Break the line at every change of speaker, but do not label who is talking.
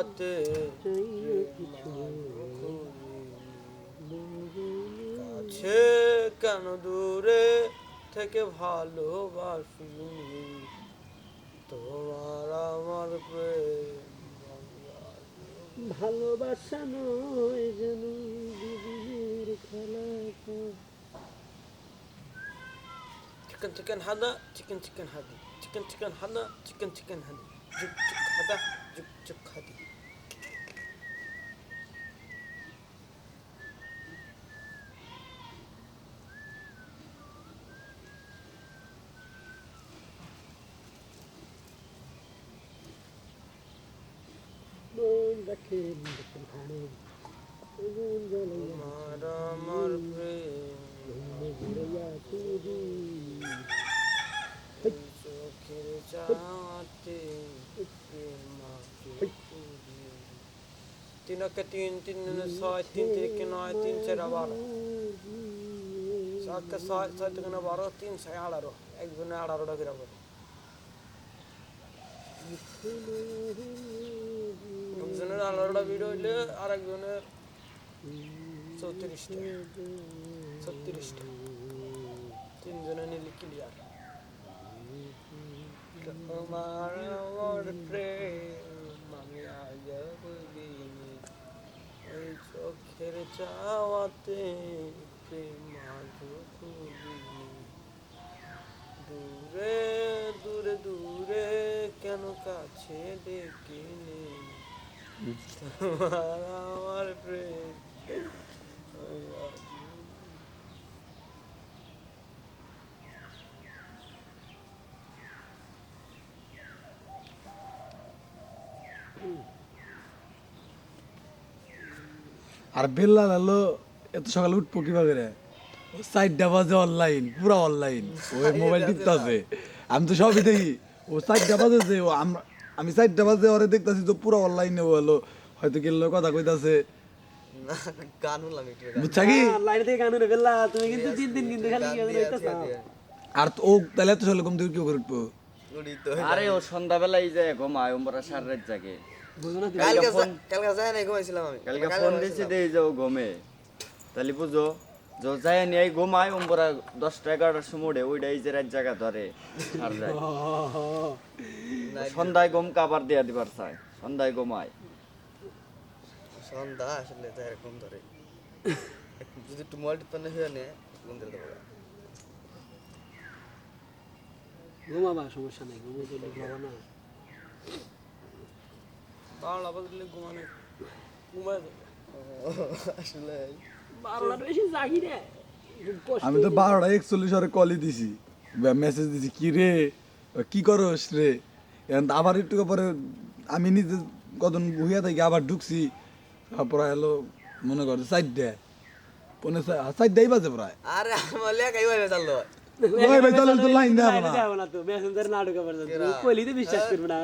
চাওয়াতে কাছে কেন দূরে থেকে ভালোবাসিনি তোমার আমার প্রেম।
ভালোবাসা নয় যেন দুদিনের খেলা
চিকেন চিকেন হাদা চিকেন চিকেন হাদি। চিকেন চিকেন হাদা চিকেন চিকেন হাদি। জুক জুক হাদা জুক জুক হাদি
মন রাখেন দেখেন খানে মন জ্বালাইয়া
তোমার আমার প্রেম
ঘুরাইয়া তুই
চোখের চাতে প্রেমাকে পুরি। তিন একে তিন তিন ছয় তিন তিরিকে নয় তিন চার বারো সাতকে ছয় ছয় থেকে বারো তিন ছয় আঠারো একজনে আঠারোটা করে বলে একজনের ভিডিও হইলে আর একজনের চৌত্রিশটা, ছত্রিশটা। তিনজনে নিলে ক্লিয়ার তোমার প্রেম, আমি ওই চোখের চাওয়াতে প্রেম দূরে দূরে দূরে কেন কাছে ডেকে নেই আমার প্রেম আমি
আর বেল্লা লালো এত সকালে উঠবো কীভাবে রে? সাইডটা বাজে অনলাইন পুরা অনলাইন ওই মোবাইল টিপতে আছে আমি তো সবই দেখি। ও সাইডটা বাজে যে ও আমরা আমি সাইডটা বাজে ওরে দেখতাছি তো পুরা অনলাইনে হলো হয়তো গেল কথা কইতাছে। বুঝছা কি?
লাইন থেকে গান বেলা তুমি কিন্তু তিন দিন কিন্তু খালি
আর তো ও তাহলে তো চলে কম তুই কি করে উঠবো?
উড়ি তো
আরে ও সন্ধ্যাবেলায় যায় ঘুমায় ওমরা সার রাত জাগে।
কালকে কালকে যায় না ঘুমাইছিলাম আমি।
কালকে ফোন দিয়েছে দিয়ে যাও ঘুমে। তাহলে বুঝো যে যায় নিয়ে ঘুমায় ওমরা দশটা এগারোটার সময় এই যে রাত জায়গা ধরে সার যায় সন্ধ্যায় ঘুম কাবার দিয়া দিবার চাই সন্ধ্যায় ঘুমায়।
সন্ধ্যা আসলে তো এরকম ধরে। যদি একটু মোবাইল টিপতে হয়ে নে ঘুম ধরে দেবো।
ঘুমাবা সমস্যা নাই ঘুমো তো ঘুমাবা না।
বারোটা বাজলে ঘুমানো ঘুমায় আসলে।
বারোটার বেশি জাগি রে।
আমি তো বারোটা একচল্লিশ ওরে কলই দিছি। মেসেজ দিছি কি রে? কি করস রে? আবার একটু পরে আমি নিজে কদন বহিয়া থাকি আবার ঢুকছি। তারপরে এলো মনে করছে চারটে পনেরো চারটাই বাজে প্রায়।
আরে আমার লেখা এইভাবে চাললো।
ওই ভাই তাহলে তো লাইন দেওয়া না।
দেওয়া না তো মেসেঞ্জার না ঢুকা পারছেন কইলি তো বিশ্বাস করবে না।